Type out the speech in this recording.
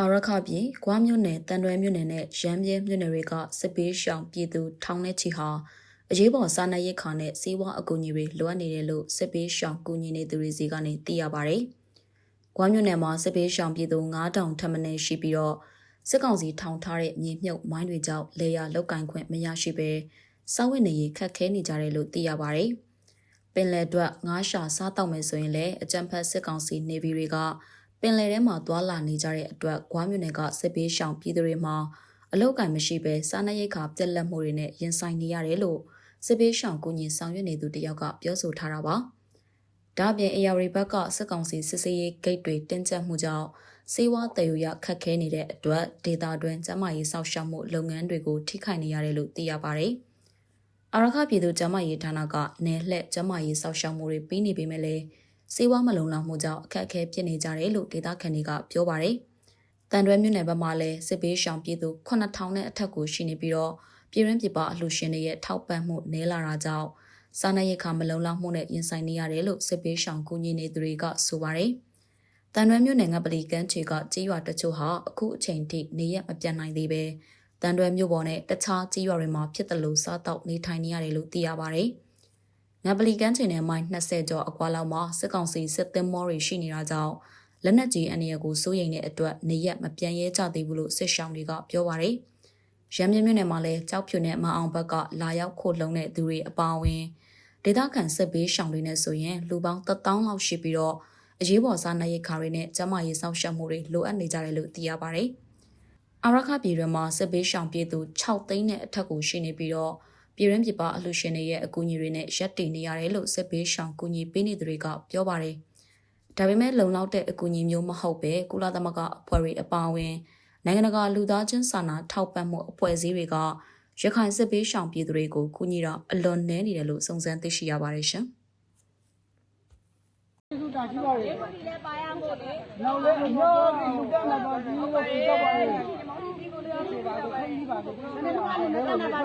အာရခပြည်၊ဂွားမြို့နယ်၊တန်တွဲမြို့နယ်နဲ့ရမ်းပြဲမြို့နယ်တွေကစစ်ပေးရှောင်ပြည်သူထောင်နဲ့ချီဟာအရေးပေါ်စားနပ်ရိက္ခာနဲ့စီးပွားအကူအညီတွေလိုအပ်နေတယ်လို့စစ်ပေးရှောင်ကူညီနေသူတွေစီကနေသိရပါဗျ။ဂွားမြို့နယ်မှာစစ်ပေးရှောင်ပြည်သူ9000ထပ်မံရှိပြီးတော့စစ်ကောင်စီထောင်ထားတဲ့မြေမြုပ်မိုင်းတွေကြောင့်လေယာလောက်ကင်ခွင့်မရရှိပဲစောင့်ဝတ်နေရခက်ခဲနေကြတယ်လို့သိရပါဗျ။ပင်လယ်အတွက်ငါးရှာစားတောက်မယ်ဆိုရင်လည်းအကြံဖတ်စစ်ကောင်စီနေဗီတွေက ပင်လယ်ထဲမှာသွာလာနေကြတဲ့အတွက်ဂွားမြို့နယ်ကစစ်ပေးရှောင်ပြည်သူတွေမှာအလောက်ကင်မရှိပဲစားနပ်ရိက္ခာပြက်လက်မှုတွေနဲ့ရင်ဆိုင်နေရတယ်လို့စစ်ပေးရှောင်ကူညီဆောင်ရွက်နေသူတယောက်ကပြောဆိုထားတာပါ။ဒါ့အပြင် AR ဘက်ကစစ်ကောင်စီစစ်စေးရေးဂိတ်တွေတင်းကျပ်မှုကြောင့်စေဝါတယူရခက်ခဲနေတဲ့အတွက်ဒေတာတွင်ကျန်းမာရေးစောင့်ရှောက်မှုလုပ်ငန်းတွေကိုထိခိုက်နေရတယ်လို့သိရပါတယ်။အာရခပြည်သူကျန်းမာရေးဌာနကနယ်လှည့်ကျန်းမာရေးစောင့်ရှောက်မှုတွေပေးနေပေမဲ့လည်း စေဝါမလုံလောက်မှုကြောင့်အခက်အခဲဖြစ်နေကြတယ်လို့ဒေတာခန်တွေကပြောပါတယ်။တန်တွဲမြို့နယ်ဘက်မှာလည်းစစ်ပေးရှောင်ပြည်သူ9000နဲ့အထက်ကိုရှိနေပြီးတော့ပြည်ရင်းပြည်ပအလှူရှင်တွေရဲ့ထောက်ပံ့မှုနည်းလာတာကြောင့်စားနပ်ရိက္ခာမလုံလောက်မှုနဲ့ရင်ဆိုင်နေရတယ်လို့စစ်ပေးရှောင်ကူညီနေသူတွေကဆိုပါတယ်။တန်ရွဲမြို့နယ်ကပလီကန်ချေကကြေးရွာတချို့ဟာအခုအချိန်ထိနေရမပြတ်နိုင်သေးပဲတန်ရွဲမြို့ပေါ်နဲ့တခြားကြေးရွာတွေမှာဖြစ်တယ်လို့စားတော့နေထိုင်နေရတယ်လို့သိရပါတယ်။ ငပလီကန်ချေနယ်မိုင်20ကျော်အကွာလောက်မှာစစ်ကောင်စီစစ်သင်းမောတွေရှိနေတာကြောင့်လက်နက်ကြီးအနေရကိုစိုးရိမ်တဲ့အတွက်နေရမပြန်ရဲကြသေးဘူးလို့စစ်ရှောင်းတွေကပြောပါတယ်။ရမ်းမြမြို့နယ်မှာလည်းကြောက်ဖြူနဲ့မအောင်ဘက်ကလာရောက်ခိုလုံတဲ့သူတွေအပါအဝင်ဒေသခံစစ်ဘေးရှောင်တွေနဲ့ဆိုရင်လူပေါင်း1000လောက်ရှိပြီးတော့အရေးပေါ်စားနပ်ရိက္ခာတွေနဲ့ကျန်းမာရေးစောင့်ရှောက်မှုတွေလိုအပ်နေကြတယ်လို့သိရပါတယ်။အာရခပြည်တွင်မှာစစ်ဘေးရှောင်ပြည်သူ6သိန်းနဲ့အထက်ကိုရှိနေပြီးတော့ ပြည်ရင်းပြည်ပအလှူရှင်တွေရဲ့အကူအညီတွေနဲ့ရပ်တည်နေရတယ်လို့စစ်ဘေးရှောင်ကူညီပေးနေသူတွေကပြောပါတယ်။ဒါပေမဲ့လုံလောက်တဲ့အကူအညီမျိုးမဟုတ်ပဲကုလသမဂ္ဂအဖွဲ့တွေအပါအဝင်နိုင်ငံတကာလူသားချင်းစာနာထောက်ပံ့မှုအဖွဲ့အစည်းတွေကရခိုင်စစ်ဘေးရှောင်ပြည်သူတွေကိုကူညီတော့အလွန်နည်းနေတယ်လို့စုံစမ်းသိရှိရပါတယ်ရှင်။ကျေးဇူးတာရှိပါရဲ့ဒီလည်းပါရမို့လေ။နောက်လည်းအများကြီးလူတက်လာပါကြီးလို့ပြောပါရဲ့ဒီကိုလည်း။ဒီပါတော့ခင်းပါတော့နည်းနည်းပါးလည်းနည်းနည်းပါး